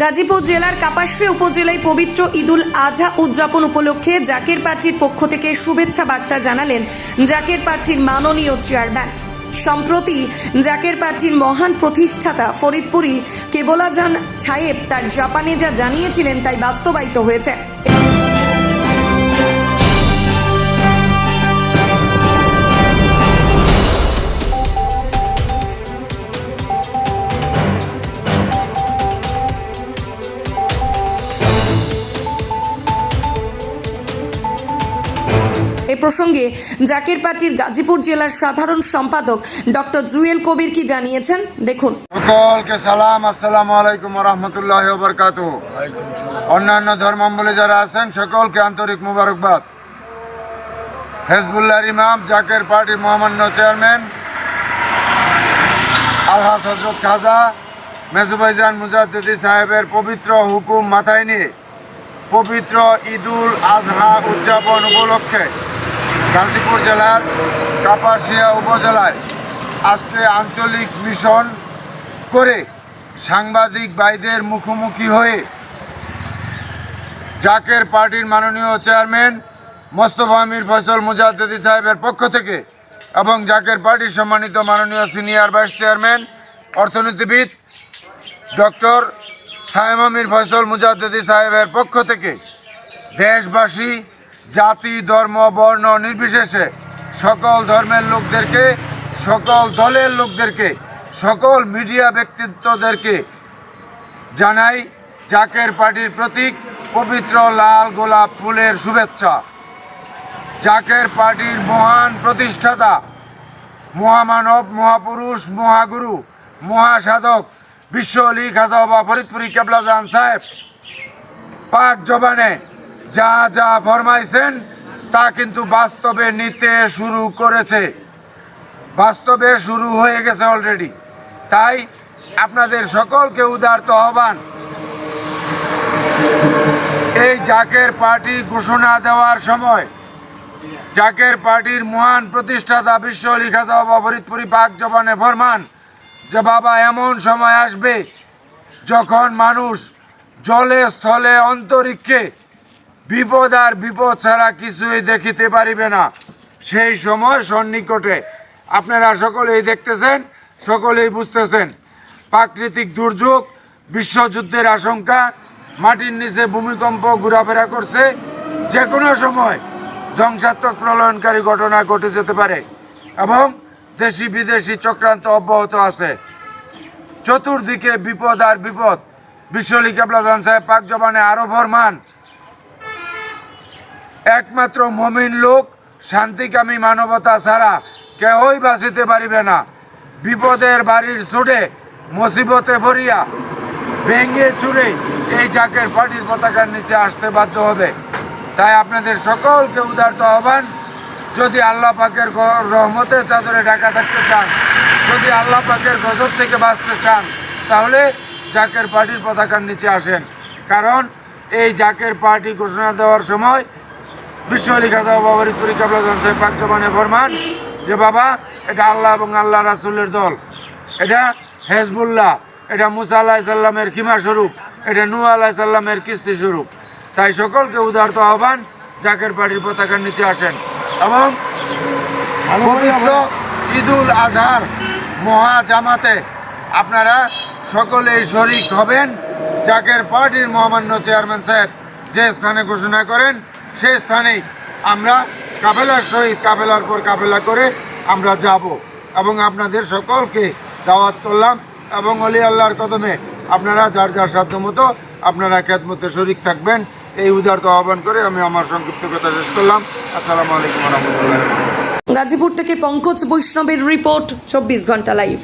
গাজীপুর জেলার কাপাসী উপজেলায় পবিত্র ঈদুল আজহা উদযাপন উপলক্ষে জাকের পার্টির পক্ষ থেকে শুভেচ্ছা বার্তা জানালেন জাকের পার্টির মাননীয় চেয়ারম্যান। সম্প্রতি জাকের পার্টির মহান প্রতিষ্ঠাতা ফরিদপুরি কেবলাজান ছায়েব তার জাপানে যা জানিয়েছিলেন তাই বাস্তবায়িত হয়েছে। প্রসঙ্গে জাকের পার্টির গাজীপুর জেলার সাধারণ সম্পাদক ডক্টর জুয়েল কবির কি জানিয়েছেন? দেখুন। সকলকে সালাম, আসসালামু আলাইকুম রহমতুল্লাহ অন্যান্য ধর্মাবলী যারা আছেন, সকলকে আন্তরিক মুবারকবাদ। হেজবুল্লাহর ইমাম, জাকের পার্টি মহামান্য চেয়ারম্যান, আলহাজ হজরত খাজা, মেজুবাইজান মুজাদ্দিদি সাহেবের পবিত্র হুকুম মাথায় নিয়ে পবিত্র ঈদুল আজহা উদযাপন উপলক্ষে গাজীপুর জেলার কাপাসিয়া উপজেলায় আজকে আঞ্চলিক মিশন করে সাংবাদিক ভাইদের মুখোমুখি হয়ে জাকের পার্টির মাননীয় চেয়ারম্যান মোস্তফা আমির ফয়সল মুজাদ্দিদি সাহেবের পক্ষ থেকে এবং জাকের পার্টির সম্মানিত মাননীয় সিনিয়র ভাইস চেয়ারম্যান অর্থনীতিবিদ ডক্টর সায়েম আমির ফয়সল মুজাদ্দিদি সাহেবের পক্ষ থেকে দেশবাসী জাতি, ধর্ম, বর্ণ নির্বিশেষে সকল ধর্মের লোকদেরকে, সকল দলের লোকদেরকে, সকল মিডিয়া ব্যক্তিত্বদেরকে জানাই জাকের পার্টির প্রতীক, পবিত্র লাল গোলাপ ফুলের শুভেচ্ছা। জাকের পার্টির মহান প্রতিষ্ঠাতা, মহামানব, মহাপুরুষ, মহাগুরু, মহাসাধক, বিশ্ব অলি খাজা বা ফরিদপুরি কেবলাজান সাহেব, পাক জবানে যা যা ফরমাইছেন, তা কিন্তু বাস্তবে নিতে শুরু করেছে। বাস্তবে শুরু হয়ে গেছে অলরেডি তাই আপনাদের সকলকে উদারত আহ্বান, এই জাকের পার্টি ঘোষণা দেওয়ার সময়, জাকের পার্টির মহান প্রতিষ্ঠাতা বিশ্ব খাজা বাবা ফরিদপুরি পাক জবানে ফরমান যে, বাবা, এমন সময় আসবে যখন মানুষ জলে স্থলে অন্তরিক্ষে বিপদ আর বিপদ ছাড়া কিছুই দেখিতে পারিবে না। সেই সময় সন্নিকটে আপনারা সকলেই দেখতেছেন, সকলেই বুঝতেছেন। প্রাকৃতিক দুর্যোগ, বিশ্বযুদ্ধের আশঙ্কা, মাটির নিচে ভূমিকম্প ঘোরাফেরা করছে, যে কোনো সময় ধ্বংসাত্মক প্রলয়নকারী ঘটনা ঘটে যেতে পারে এবং দেশি বিদেশি চক্রান্ত অব্যাহত আছে। চতুর্দিকে বিপদ আর বিপদ। বিশ্বলি কেবলাজান সাহেব পাক জবানে আরও ফরমান একমাত্র মমিন লোক, শান্তিকামী মানবতা ছাড়া কেউই বাঁচিতে পারিবে না। বিপদের বাড়ির ছুটে মুসিবতে ভরিয়া, ভেঙে চুরে এই জাকের পার্টির পতাকার নিচে আসতে বাধ্য হবে। তাই আপনাদের সকলকে উদারত আহ্বান যদি আল্লাহ পাকের রহমতের চাদরে ঢাকা থাকতে চান, যদি আল্লাহ পাকের গজব থেকে বাঁচতে চান, তাহলে জাকের পার্টির পতাকার নিচে আসেন। কারণ এই জাকের পার্টি ঘোষণা দেওয়ার সময় বিশ্ব আলী খাজা বাবা কাবলাজান সাহেব পাক জবানে ফরমান যে বাবা এটা আল্লাহ এবং আল্লাহ রাসুলের দল। এটা হেজবুল্লাহ এটা মুসা আল্লাহ সাল্লামের খিমা স্বরূপ এটা নু আল্লাহ সাল্লামের কিস্তি স্বরূপ। তাই সকলকে উদারত আহ্বান জাকের পার্টির পতাকার নিচে আসেন এবং পবিত্র ঈদুল আজহার মহা জামাতে আপনারা সকলেই শরিক হবেন। জাকের পার্টির মহামান্য চেয়ারম্যান সাহেব যে স্থানে ঘোষণা করেন সেই স্থানেই আমরা কাফেলার সহিত কাফেলার পর কাফেলা করে আমরা যাব এবং আপনাদের সকলকে দাওয়াত করলাম এবং অলি আল্লাহর কদমে আপনারা যার যার সাধ্য মতো আপনারা খেদমতে শরিক থাকবেন। এই উদারত আহ্বান করে আমি আমার সংক্ষিপ্ত কথা শেষ করলাম। আসসালামু আলাইকুম রহমতুল্লাহ গাজীপুর থেকে পঙ্কজ বৈষ্ণবের রিপোর্ট, চব্বিশ ঘণ্টা লাইভ।